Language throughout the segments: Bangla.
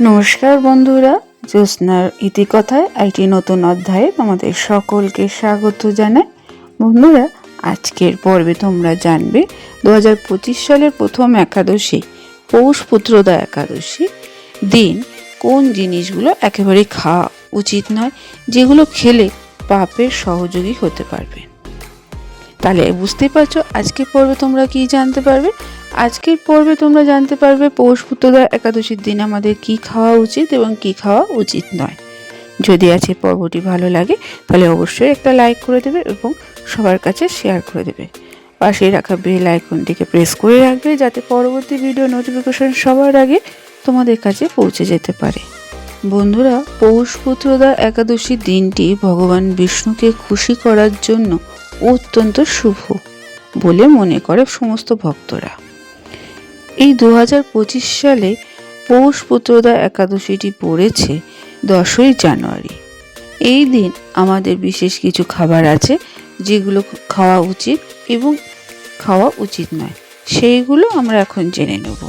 নমস্কার বন্ধুরা, জ্যোৎস্নার ইতিকথায় একটি নতুন অধ্যায়ে তোমাদের সকলকে স্বাগত জানাই। বন্ধুরা, আজকের পর্বে তোমরা জানবে দু হাজার পঁচিশ সালের প্রথম একাদশী, পৌষ পুত্রদা একাদশী। দিন, কোন জিনিসগুলো একেবারে খাওয়া উচিত নয়, যেগুলো খেলে পাপের সহযোগী হতে পারবে। তাহলে বুঝতেই পারছ আজকের পর্বে তোমরা কি জানতে পারবে? আজকের পর্বে তোমরা জানতে পারবে পৌষ পুত্রদা একাদশীর দিন আমাদের কি খাওয়া উচিত এবং কি খাওয়া উচিত নয়। যদি আজকের পর্বটি ভালো লাগে, তাহলে অবশ্যই একটা লাইক করে দেবে এবং সবার কাছে শেয়ার করে দেবে। পাশে রাখা বেল আইকনটিকে প্রেস করে রাখবে যাতে পরবর্তী ভিডিও নোটিফিকেশন সবার আগে তোমাদের কাছে পৌঁছে যেতে পারে। বন্ধুরা, পৌষ পুত্রদা একাদশী দিনটি ভগবান বিষ্ণুকে খুশি করার জন্য অত্যন্ত শুভ বলে মনে করে সমস্ত ভক্তরা। এই দু হাজার পঁচিশ সালে পৌষ পুত্রদা একাদশীটি পড়েছে দশই জানুয়ারি। এই দিন আমাদের বিশেষ কিছু খাবার আছে যেগুলো খাওয়া উচিত এবং খাওয়া উচিত নয়। সেইগুলো আমরা এখন জেনে নেব।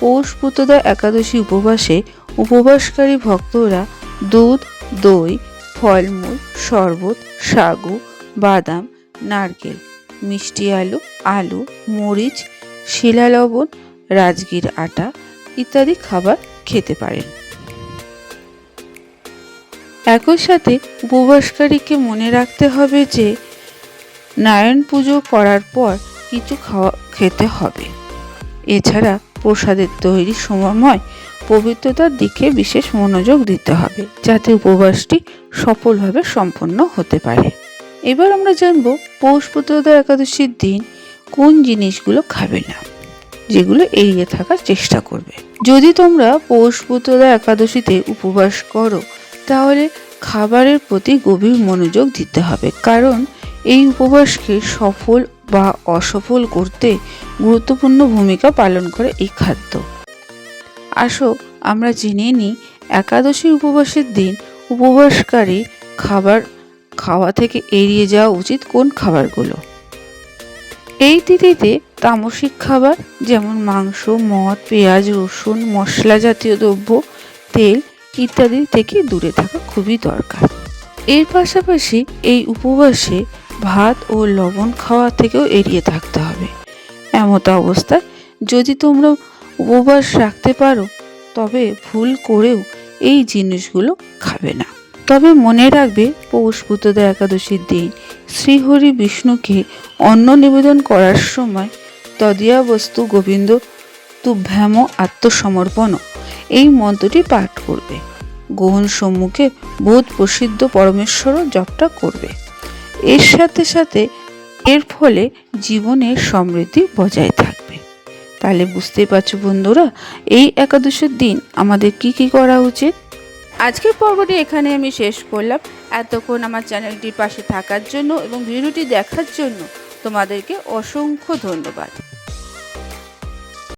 পৌষ পুত্রদা একাদশী উপবাসে উপবাসকারী ভক্তরা দুধ, দই, ফলমূল, শরবত, সাগু, বাদাম, নারকেল, মিষ্টি আলু আলু, মরিচ শিলা লবণ রাজগীর, আটা ইত্যাদি খাবার খেতে পারেন। একই সাথে উপবাসকারীকে মনে রাখতে হবে যে, নারায়ণ পুজো করার পর কিছু খাওয়া খেতে হবে। এছাড়া প্রসাদের তৈরি সময় পবিত্রতার দিকে বিশেষ মনোযোগ দিতে হবে, যাতে উপবাসটি সফলভাবে সম্পন্ন হতে পারে। এবার আমরা জানব পৌষ একাদশীর দিন কোন জিনিসগুলো খাবে না। যেগুলো এড়িয়ে থাকার চেষ্টা করবে। যদি তোমরা পৌষ পুত্রদা একাদশীতে উপবাস করো, তাহলে খাবারের প্রতি গভীর মনোযোগ দিতে হবে। কারণ এই উপবাসকে সফল বা অসফল করতে গুরুত্বপূর্ণ ভূমিকা পালন করে এই খাদ্য। আসো, আমরা জেনে নিই একাদশী উপবাসের দিন উপবাসকারী খাবার খাওয়া থেকে এড়িয়ে যাওয়া উচিত কোন খাবারগুলো? এই তিথিতে তামসিক খাবার যেমন মাংস, মদ, পেঁয়াজ, রসুন, মশলা জাতীয় দ্রব্য, তেল ইত্যাদি থেকে দূরে থাকা খুবই দরকার। এর পাশাপাশি এই উপবাসে ভাত ও লবণ খাওয়া থেকেও এড়িয়ে থাকতে হবে। এমত অবস্থায় যদি তোমরা উপবাস রাখতে পারো, তবে ভুল করেও এই জিনিসগুলো খাবে না। তবে মনে রাখবে, পৌষ একাদশীর দিন শ্রীহরি বিষ্ণুকে অন্ন নিবেদন করার সময় তদিয়া বস্তু গোবিন্দ তুভ্যাম আত্মসমর্পণ। এই মন্ত্রটি পাঠ করবে। গহন সম্মুখে বোধ প্রসিদ্ধ পরমেশ্বর জপটা করবে। এর সাথে সাথে এর ফলে জীবনের সমৃদ্ধি বজায় থাকবে। তাহলে বুঝতেই পারছ বন্ধুরা, এই একাদশের দিন আমাদের কি কি করা উচিত? আজকের পর্বটি এখানে আমি শেষ করলাম। এতক্ষণ আমার চ্যানেলটির পাশে থাকার জন্য এবং ভিডিওটি দেখার জন্য তোমাদেরকে অসংখ্য ধন্যবাদ।